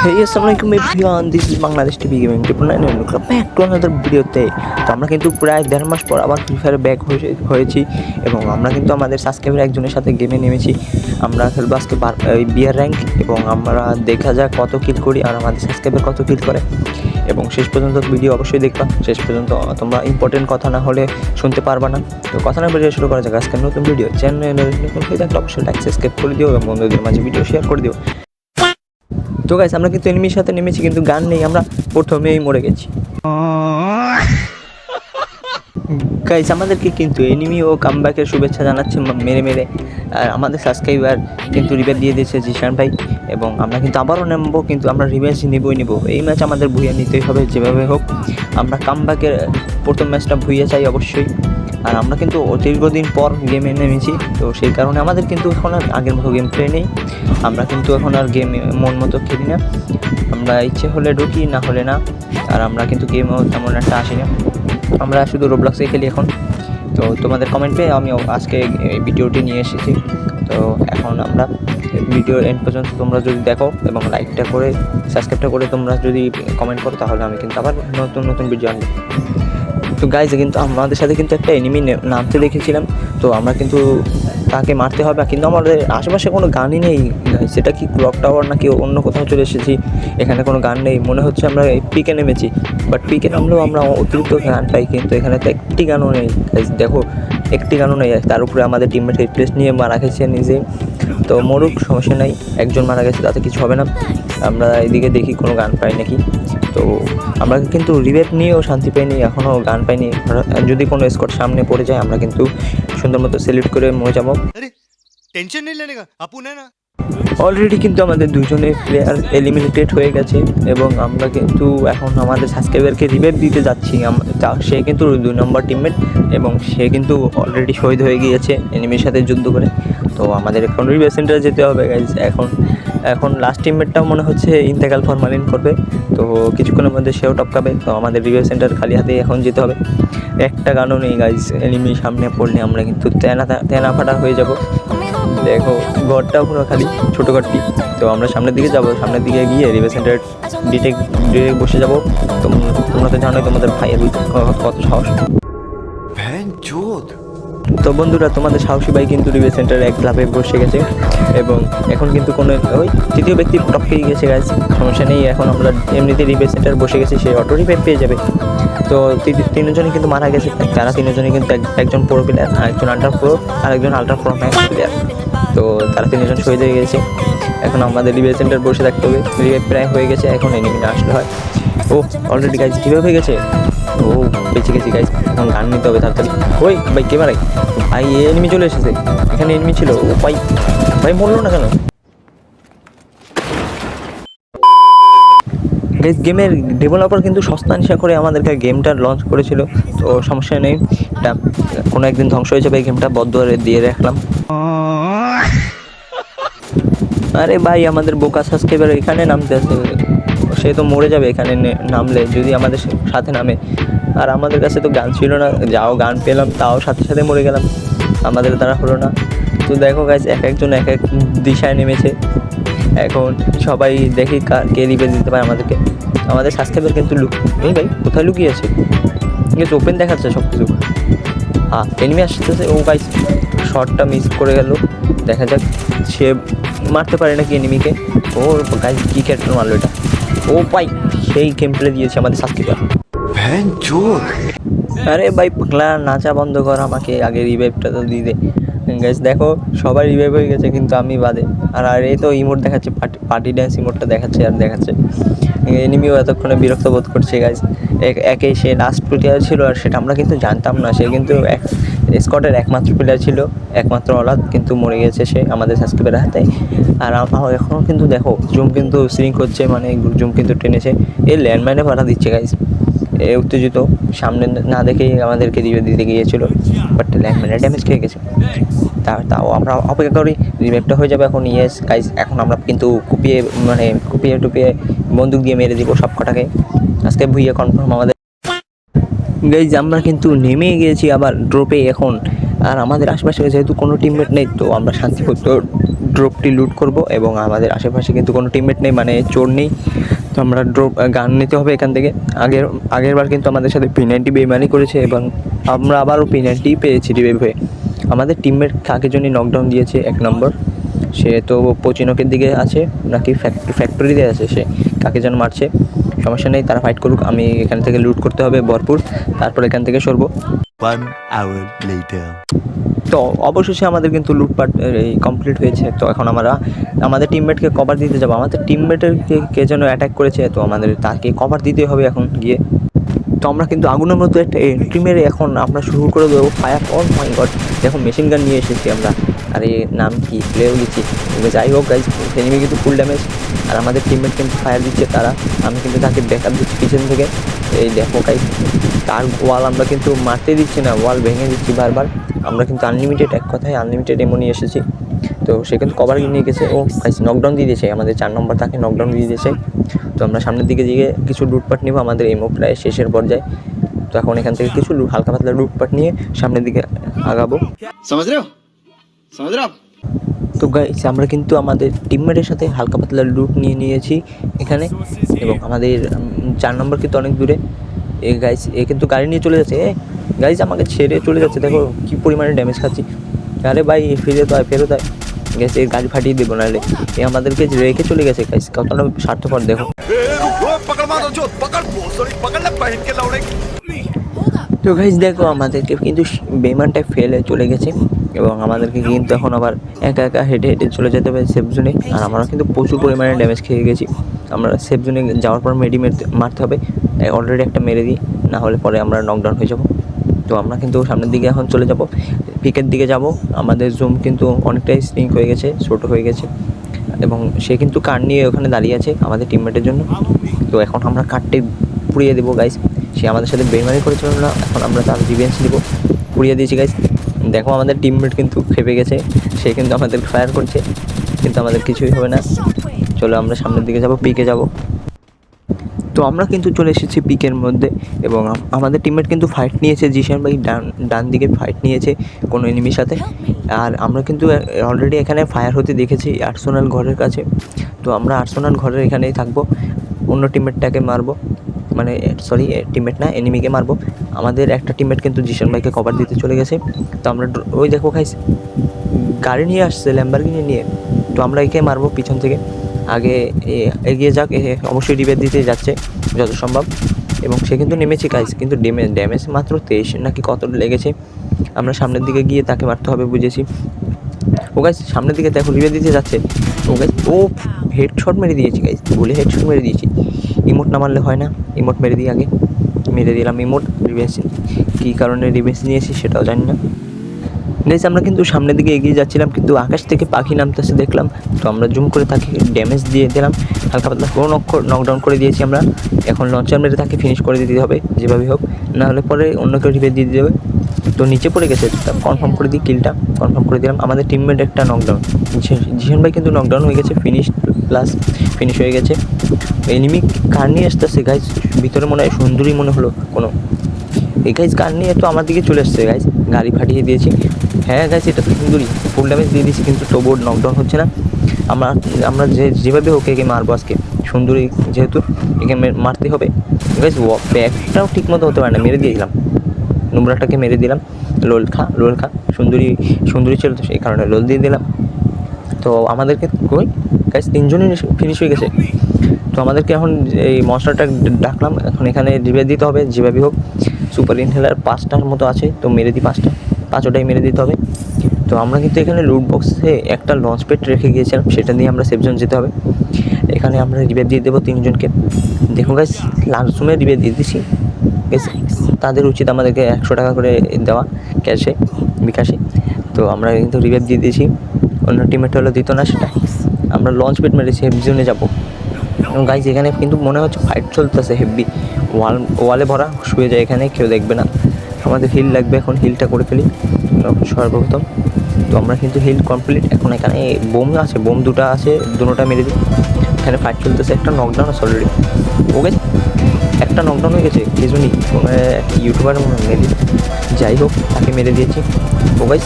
Assalamualaikum everyone, this is Bangladesh TV Gaming. Triple Nine and welcome back to another ভিডিওতে তো আমরা কিন্তু প্রায় দেড় মাস পর আবার ফ্রি ফায়ারে ব্যাক হয়েছি এবং আমরা কিন্তু আমাদের সাবস্ক্রাইবার একজনের সাথে গেমে নেমেছি। আমরা খেলব আজকে বিয়ার র্যাঙ্ক এবং আমরা দেখা যাক কত কিল করি আর আমাদের সাবস্ক্রাইবার কত কিল করে। এবং শেষ পর্যন্ত ভিডিও অবশ্যই দেখবা। শেষ পর্যন্ত তোমরা ইম্পর্টেন্ট কথা না হলে শুনতে পারবা না। তো কথা না বেরিয়ে শুরু করা যাক। আজকে নতুন ভিডিও চ্যানেল নতুন হয়ে থাকলে অবশ্যই লাইক করে দিও এবং বন্ধুদের মাঝে ভিডিও শেয়ার করে দিও। তো গাইস আমরা কিন্তু এনিমির সাথে নেমেছি, কিন্তু গান নেই, আমরা প্রথমেই মরে গেছি। গাইস আমাদেরকে কিন্তু এনিমি ও কামব্যাকের শুভেচ্ছা জানাচ্ছে মেরে মেরে। আর আমাদের সাবস্ক্রাইবার কিন্তু রিভেঞ্জ দিয়ে দিয়েছে জিশান ভাই, এবং আমরা কিন্তু আবারও নেব কিন্তু আমরা রিভেঞ্জ নিবই নিব। এই ম্যাচ আমাদের ভুইয়া নিতেই হবে, যেভাবে হোক। আমরা কামব্যাকের প্রথম ম্যাচটা ভুইয়া চাই অবশ্যই। আর আমরা কিন্তু দীর্ঘদিন পর গেমে নেমেছি, তো সেই কারণে আমাদের কিন্তু এখন আর আগের মতো গেম প্লে নেই। আমরা কিন্তু এখন আর গেম মন মতো খেলি না। আমরা ইচ্ছে হলে ঢুকি, না হলে না। আর আমরা কিন্তু গেমও তেমন একটা আসি না। আমরা শুধু রোবলক্সে খেলি এখন। তো তোমাদের কমেন্ট পেয়ে আমি আজকে এই ভিডিওটি নিয়ে এসেছি। তো এখন আমরা ভিডিও এন্ড পর্যন্ত তোমরা যদি দেখো এবং লাইকটা করে সাবস্ক্রাইবটা করে তোমরা যদি কমেন্ট করো, তাহলে আমি কিন্তু আবার নতুন নতুন ভিডিও আনব। তো গাইজ কিন্তু আমাদের সাথে কিন্তু একটা এনিমি নামতে দেখেছিলাম। তো আমরা কিন্তু তাকে মারতে হবে কিন্তু আমাদের আশেপাশে কোনো গানই নেই সেটা কি ক্লক টাওয়ার নাকি অন্য কোথাও চলে এসেছি? এখানে কোনো গান নেই। মনে হচ্ছে আমরা পিকে নেমেছি। বাট পিকে নামলেও আমরা অতিরিক্ত গান পাই, কিন্তু এখানে তো একটি গানও নেই। দেখো, একটি গানও নেই। তার উপরে আমাদের টিমমেট রিপ্লেস নিয়ে মারা গেছে নিজে। তো মরুক, সমস্যা নেই। একজন মারা গেছে, তাতে কিছু হবে না। আমরা এদিকে দেখি কোনো গান পাই নাকি। তো আমরা কিন্তু রিবেট নিয়েও শান্তি পাইনি এখনও গান পাইনি। যদি কোনো স্কট সামনে পড়ে যায় আমরা কিন্তু সুন্দর মতো সেলিট করে মরে যাব। অলরেডি কিন্তু আমাদের দুজনের প্লেয়ার এলিমিনেটেড হয়ে গেছে এবং আমরা কিন্তু এখন আমাদের সাবস্ক্রাইবারকে রিবেট দিতে যাচ্ছি। সে কিন্তু দুই নম্বর টিমমেট এবং সে কিন্তু অলরেডি শহীদ হয়ে গিয়েছে এনিমির সাথে যুদ্ধ করে। তো আমাদের এখন রিভাইভ সেন্টারে যেতে হবে গাইজ এখন এখন লাস্ট টিমমেটটাও মনে হচ্ছে ইন্তেকাল ফরমালিন করবে। তো কিছুক্ষণের মধ্যে সেও টপকাবে। তো আমাদের রিভিউ সেন্টার খালি হাতে এখন যেতে হবে। একটা গানও নেই গাইজ এনিমি সামনে পড়লে আমরা কিন্তু তেনা তেনা ফাটা হয়ে যাব। দেখো, ঘরটাও পুরো খালি, ছোটো ঘরটি। তো আমরা সামনের দিকে যাব। সামনের দিকে গিয়ে রিভিউ সেন্টার ডিটেক ডিটেক বসে যাব। তোমরা তো জানোই তোমাদের ভাইয়ের কত সাহস। ভ্যান চোদ তো বন্ধুরা, তোমাদের সাহসী ভাই কিন্তু রিভে সেন্টারে এক ক্লাবে বসে গেছে এবং এখন কিন্তু কোনো ওই তৃতীয় ব্যক্তি টপকেই গেছে গাছ সমস্যা নেই, এখন আমরা এমনিতে রিভে সেন্টার বসে গেছি, সে অটো রিভাইভ পেয়ে যাবে। তো তিনজনই কিন্তু মারা গেছে। তারা তিনজনই কিন্তু এক- একজন প্রো প্লেয়ার একজন আল্ট্রা প্রো আর একজন আল্ট্রা প্রো ম্যাক্স প্লেয়ার তো তারা তিনজন শহীদ হয়ে গেছে। এখন আমাদের রিভাইভ সেন্টার বসে থাকতে হবে। রিভাইভ প্রায় হয়ে গেছে, এখন এনিমি না আসলে হয়। ও অলরেডি গাইজ রিভাইভ হয়ে গেছে? ও বেঁচে গেছি গাইজ এখন গান নিতে হবে, তাড়াতাড়ি। ওই, ভাই, কে মারাই ভাই এনিমি চলে এসেছে। এখানে এনিমি ছিল। ও, ভাই ভাই, মরলো না কেন? গাইজ গেমের ডেভেলপার কিন্তু সস্তা নিশা করে আমাদেরকে গেমটা লঞ্চ করেছিল। তো সমস্যা নেই। কোনো একদিন ধ্বংস হয়ে যাবে, এই গেমটা বদ্ধ দিয়ে রাখলাম। আরে ভাই, আমাদের বোকা সাবস্ক্রাইবার এখানে নামতে আছে। সে তো মরে যাবে এখানে নামলে, যদি আমাদের সাথে নামে। আর আমাদের কাছে তো গান ছিল না, যাও গান পেলাম, তাও সাথে সাথে মরে গেলাম। আমাদের দ্বারা হলো না। তো দেখো গাছ এক একজন এক এক দিশায় নেমেছে। এখন সবাই দেখি কে রিভে দিতে পারে আমাদেরকে। আমাদের সাবস্ক্রাইবার কিন্তু লুক এই ভাই, কোথায় লুকিয়েছে গেছে ওপেন দেখাচ্ছে সব কিছু হ্যাঁ এনিমি আসতেছে। ও গাইস শটটা মিস করে গেল। দেখা যাক, সে মারতে পারে নাকি এনিমিকে ও গাইস কি ক্যারেক্টার মারলো এটা? ও ভাই সেই গেম প্লে দিয়েছে আমাদের শাস্তি করা। আরে ভাই পাগলা নাচা বন্ধ কর আমাকে আগে রিভাইভটা তো দিয়ে দে। গাইস দেখো সবাই রিভাইভ হয়ে গেছে কিন্তু আমি বাদে। আর আর এই তো ইমোট দেখাচ্ছে পার্টি পার্টি ড্যান্স ইমোটটা দেখাচ্ছে আর দেখাচ্ছে। এনিমিও এতক্ষণে বিরক্ত বোধ করছে গাইস একে সে লাস্ট প্লেয়ার ছিল আর সেটা আমরা কিন্তু জানতাম না সে কিন্তু স্কটের একমাত্র প্লেয়ার ছিল, একমাত্র অলাদ কিন্তু মরে গেছে সে আমাদের সাবস্ক্রাইবের হাতে। আর আমার এখনও কিন্তু দেখো জুম কিন্তু সিরিং করছে মানে জুম কিন্তু টেনেছে। এই ল্যান্ডমাইনে পাঠা দিচ্ছে গাইজ এ উত্তেজিত, সামনে না দেখেই আমাদেরকে রিভিউ দিতে গিয়েছিল। বাট ল্যান্ডমাইনে ড্যামেজ খেয়ে গেছে। তা, তাও আমরা অপেক্ষা করি রিভাইভটা হয়ে যাবে এখন ইয়েস গাইজ এখন আমরা কিন্তু কুপিয়ে মানে কুপিয়ে টুপিয়ে বন্দুক দিয়ে মেরে দিব সব কটাকে আজকে ভুইয়ে কনফার্ম আমাদের গাইজ আমরা কিন্তু নেমে গিয়েছি আবার ড্রপে এখন। আর আমাদের আশেপাশে যেহেতু কোনো টিমমেট নেই, তো আমরা শান্তিপূর্ণ ড্রপটি লুট করব এবং আমাদের আশেপাশে কিন্তু কোনো টিমমেট নেই মানে চোর নেই। তো আমরা ড্রপ গান নিতে হবে এখান থেকে। আগের আগের বার কিন্তু আমাদের সাথে পিনাল্টি বেমানি করেছে এবং আমরা আবারও পিনাল্টি পেয়েছি রিভাইভ হয়ে। আমাদের টিমমেট কাকে জন্য নকডাউন দিয়েছে? এক নম্বর, সে তো পচিনকের দিকে আছে, নাকি ফ্যাক্টরি ফ্যাক্টরিতে আছে সে? কাকে যেন মারছে? সমস্যা নেই তারা ফাইট করুক আমি এখান থেকে লুট করতে হবে ভরপুর তারপর এখান থেকে সরবো. তো অবশেষে আমাদের কিন্তু লুটপাট এই কমপ্লিট হয়েছে। তো এখন আমরা আমাদের টিমমেটকে কভার দিতে যাব। আমাদের টিমমেটের কে যেন অ্যাটাক করেছে তো আমাদের তাকে কভার দিতে হবে এখন গিয়ে। তো আমরা কিন্তু আগুনের মতো একটা এন্ট্রি মেরে এখন আমরা শুরু করে দেবো। ফায়ার অন মাই গড এখন মেশিন গান নিয়ে এসেছি আমরা। আর এই নাম কি? ভুলেও গেছি। যাই হোক গাইজ এনিমি কিন্তু ফুল ড্যামেজ আর আমাদের টিমমেট কিন্তু ফায়ার দিচ্ছে তারা। আমি কিন্তু তাকে ব্যাকআপ দিচ্ছি পিছন থেকে। এই দেখো গাইজ তার ওয়াল আমরা কিন্তু মারতে দিচ্ছি না। ওয়াল ভেঙে দিচ্ছি বারবার। আমরা কিন্তু আনলিমিটেড এক কথায় আনলিমিটেড এমো নিয়ে এসেছি। তো সে কিন্তু কভার নিয়ে গেছে। ও গাইজ নকডাউন দিয়ে দিয়েছে। আমাদের চার নম্বর তাকে নকডাউন দিয়ে দিয়েছে। তো আমরা সামনের দিকে গিয়ে কিছু লুটপাট নিব। আমাদের এমও প্রায় শেষের পর্যায়ে। তো এখন এখান থেকে কিছু হালকা পাতলা লুটপাট নিয়ে সামনের দিকে আগাবো। তো গাইস আমরা কিন্তু আমাদের টিমমেটের সাথে হালকা পাতলা লুট নিয়ে নিয়েছি এখানে এবং আমাদের চার নম্বর কিন্তু অনেক দূরে। এ গাইস এ কিন্তু গাড়ি নিয়ে চলে যাচ্ছে। এ গাইস আমাকে ছেড়ে চলে যাচ্ছে। দেখো কি পরিমাণে ড্যামেজ খাচ্ছি। আরে ভাই ফিরে তো আয় ফেরত তাই গাইস এর গাড়ি ফাটিয়ে দেবো নাহলে। এ আমাদেরকে রেখে চলে গেছে গাইস কতটা স্বার্থপর দেখো। তো গাইস দেখো আমাদেরকে কিন্তু বেমানটা ফেলে চলে গেছে। এবং আমাদেরকে কিন্তু এখন আবার একা একা হেঁটে হেঁটে চলে যেতে হবে সেফ জোনে আর আমরা কিন্তু প্রচুর পরিমাণে ড্যামেজ খেয়ে গেছি। আমরা সেফ জোনে যাওয়ার পর মেডি মারতে হবে। অলরেডি একটা মেরে দিই, না হলে পরে আমরা নকডাউন হয়ে যাব। তো আমরা কিন্তু সামনের দিকে এখন চলে যাব। পিকের দিকে যাব। আমাদের জুম কিন্তু অনেকটাই স্ট্রিঙ্ক হয়ে গেছে, ছোটো হয়ে গেছে। এবং সে কিন্তু কার্ড নিয়ে ওখানে দাঁড়িয়ে আছে আমাদের টিমমেটের জন্য। তো এখন আমরা কার্ডটি পুড়িয়ে দেবো গাইস সে আমাদের সাথে বেমানি করেছিল না। এখন আমরা তার রিভেন্স দেবো। পুড়িয়ে দিয়েছি গাইস দেখো আমাদের টিমমেট কিন্তু খেপে গেছে সে কিন্তু আমাদের ফায়ার করছে কিন্তু আমাদের কিছুই হবে না। চলো আমরা সামনের দিকে যাব পিকে যাব। তো আমরা কিন্তু চলে এসেছি পিকের মধ্যে এবং আম- আমাদের টিমমেট কিন্তু ফাইট নিয়েছে জিশান ভাই ডান ডান দিকে ফাইট নিয়েছে কোনো এনিমির সাথে। আর আমরা কিন্তু অলরেডি এখানে ফায়ার হতে দেখেছি আর্সোনাল ঘরের কাছে। তো আমরা আর্সোনাল ঘরের এখানেই থাকব অন্য টিমমেটটাকে মারবো। মানে সরি টিমমেট না এনিমিকে মারবো। আমাদের একটা টিমমেট কিন্তু জিশান ভাইকে কভার দিতে চলে গেছে। তো আমরা ওই দেখো খাইস গাড়ি নিয়ে আসছে ল্যাম্বারগিনি নিয়ে। তো আমরা একে মারবো পিছন থেকে। আগে এগিয়ে যাক অবশ্যই রিপেয়ার দিতে যাচ্ছে, যত সম্ভব। এবং সে কিন্তু নেমেছে গাইস কিন্তু ড্যামেজ ড্যামেজ মাত্র তেইশ, নাকি কত লেগেছে। আমরা সামনের দিকে গিয়ে তাকে মারতে হবে বুঝেছি। ও গাইস সামনের দিকে দেখো রিপেয়ার দিতে যাচ্ছে। ও গাইস ও হেডশট মেরে দিয়েছি গাইস বলে হেডশট মেরে দিয়েছি। ইমোট না মারলে হয় না। ইমোট মেরে দিই আগে। মেরে দিলাম ইমোট রিভেন্স কী কারণে রিভেন্স নিয়েছি সেটাও জানি না। গাইস আমরা কিন্তু সামনের দিকে এগিয়ে যাচ্ছিলাম, কিন্তু আকাশ থেকে পাখি নামতেছে দেখলাম। তো আমরা জুম করে তাকে ড্যামেজ দিয়ে দিলাম। হালকা পাতলা কোনো নকডাউন করে দিয়েছি আমরা। এখন লঞ্চার মেরে তাকে ফিনিশ করে দিতে হবে যেভাবে হোক। না হলে পরে অন্য কেউ রিপেয়ার দিয়ে দেবে তো নিচে পড়ে গেছে কনফার্ম করে দিই কিলটা কনফার্ম করে দিলাম। আমাদের টিমমেট একটা নকডাউন জিশন ভাই কিন্তু নকডাউন হয়ে গেছে ফিনিশ প্লাস ফিনিশ হয়ে গেছে। এনিমি কার নিয়ে আসতেছে গাইজ ভিতরে মনে হয় সুন্দরী মনে হলো কোনো। এই গাইজ কার নিয়ে তো আমার দিকে চলে এসছে গাইজ গাড়ি ফাটিয়ে দিয়েছি। হ্যাঁ গাইজ এটা তো সুন্দরী। ফুল ড্যামেজ দিয়ে দিয়েছি, কিন্তু তবুও নকডাউন হচ্ছে না। আমরা আমরা যে, যেভাবে হোক একে মারবো আজকে। সুন্দরী যেহেতু, একে মারতে হবে। গাইজ ব্যাগটাও ঠিক মতো হতে পারে না, মেরে দিয়েছিলাম নোংরাটাকে মেরে দিলাম। লোল খা লোল খা। সুন্দরী সুন্দরী ছিল তো সেই কারণে লোল দিয়ে দিলাম। তো আমাদেরকে কই? গাইজ তিনজনই ফিনিশ হয়ে গেছে। তো আমাদেরকে এখন এই মশলাটা ডাকলাম। এখন এখানে রিভে দিতে হবে যেভাবে হোক। সুপার ইনহেলার পাঁচটার মতো আছে, তো মেরে দিই পাঁচটা। পাঁচটাই মেরে দিতে হবে। তো আমরা কিন্তু এখানে লুট বক্সে একটা লঞ্চ পেট রেখে গিয়েছিলাম, সেটা নিয়ে আমরা সেফজন যেতে হবে। এখানে আমরা রিভে দিয়ে দেবো তিনজনকে। দেখুন লাস্ট রুমে রিভে দিয়ে দিছি। বেশ তাদের উচিত আমাদেরকে একশো টাকা করে দেওয়া ক্যাশে বিকাশে। তো আমরা কিন্তু রিভেভ দিয়ে দিয়েছি। অন্য টিমেট হলো দিত না সেটা। আমরা লঞ্চ পেট মেরে সেফ জোনে যাব। এবং গাইজ এখানে কিন্তু মনে হচ্ছে ফাইট চলতেছে হেভি ওয়াল ওয়ালে ভরা, শুয়ে যায় এখানে, কেউ দেখবে না। আমাদের হিল লাগবে এখন হিলটা করে ফেলি। সর্বপ্রথম, তো আমরা কিন্তু হিল কমপ্লিট এখন এখানে বোম আছে, বোম দুটো আছে দুটোটা মেরে দিই। এখানে ফাইট চলতেছে, একটা নকডাউন আছে অলরেডি ও গেছে? একটা নকডাউন হয়ে গেছে, কিছু নেই। কোনো ইউটিউবার মেরে যাই হোক, তাকে মেরে দিয়েছি। ও গাইজ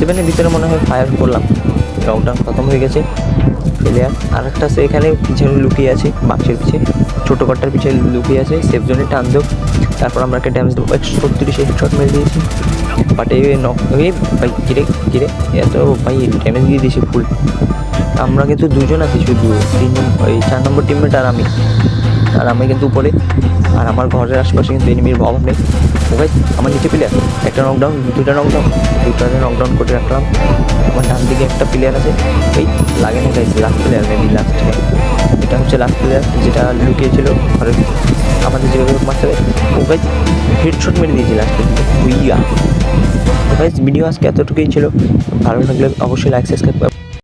সেভেনের ভিতরে মনে হয় ফায়ার করলাম। নকডাউন খতম হয়ে গেছে। প্লেয়ার আর একটা আছে এখানে, পিছনে লুকিয়ে আছে, বাক্সের পিছে। ছোটো কটটার পিছনে লুকিয়ে আছে সেফ জোনে টান দেব তারপর আমরা একটা ড্যামেজ দেবো। একশো ছত্রিশে শট মেরে দিয়েছি। বাট এই নক এই ভাই কিরে কিরে এত ভাই ড্যামেজ দিয়ে দিয়েছি ফুল আমরা কিন্তু দুজন আছি শুধু। তিন, এই চার নম্বর টিমমেট আর আমি। আর আমি কিন্তু উপরে, আর আমার ঘরের আশেপাশে কিন্তু এনিমির অভাব নেই। ও ভাই আমার নিচে প্লেয়ার একটা নকডাউন দুটা নকডাউন দুটাতে নকডাউন করে রাখলাম। আমার ডান দিকে একটা প্লেয়ার আছে। এই, লাগে না গাইছে লাস্ট প্লেয়ার মেবি লাস্ট এটা হচ্ছে লাস্ট প্লেয়ার যেটা লুকিয়েছিল ঘরের আমাদের যেভাবে মারতে ও ভাই হেডশট মেরে দিয়েছি লাস্টে উইয়া তো গাইজ ভিডিও আজকে এতটুকুই ছিল। ভালো লাগলে অবশ্যই লাইক সাবস্ক্রাইব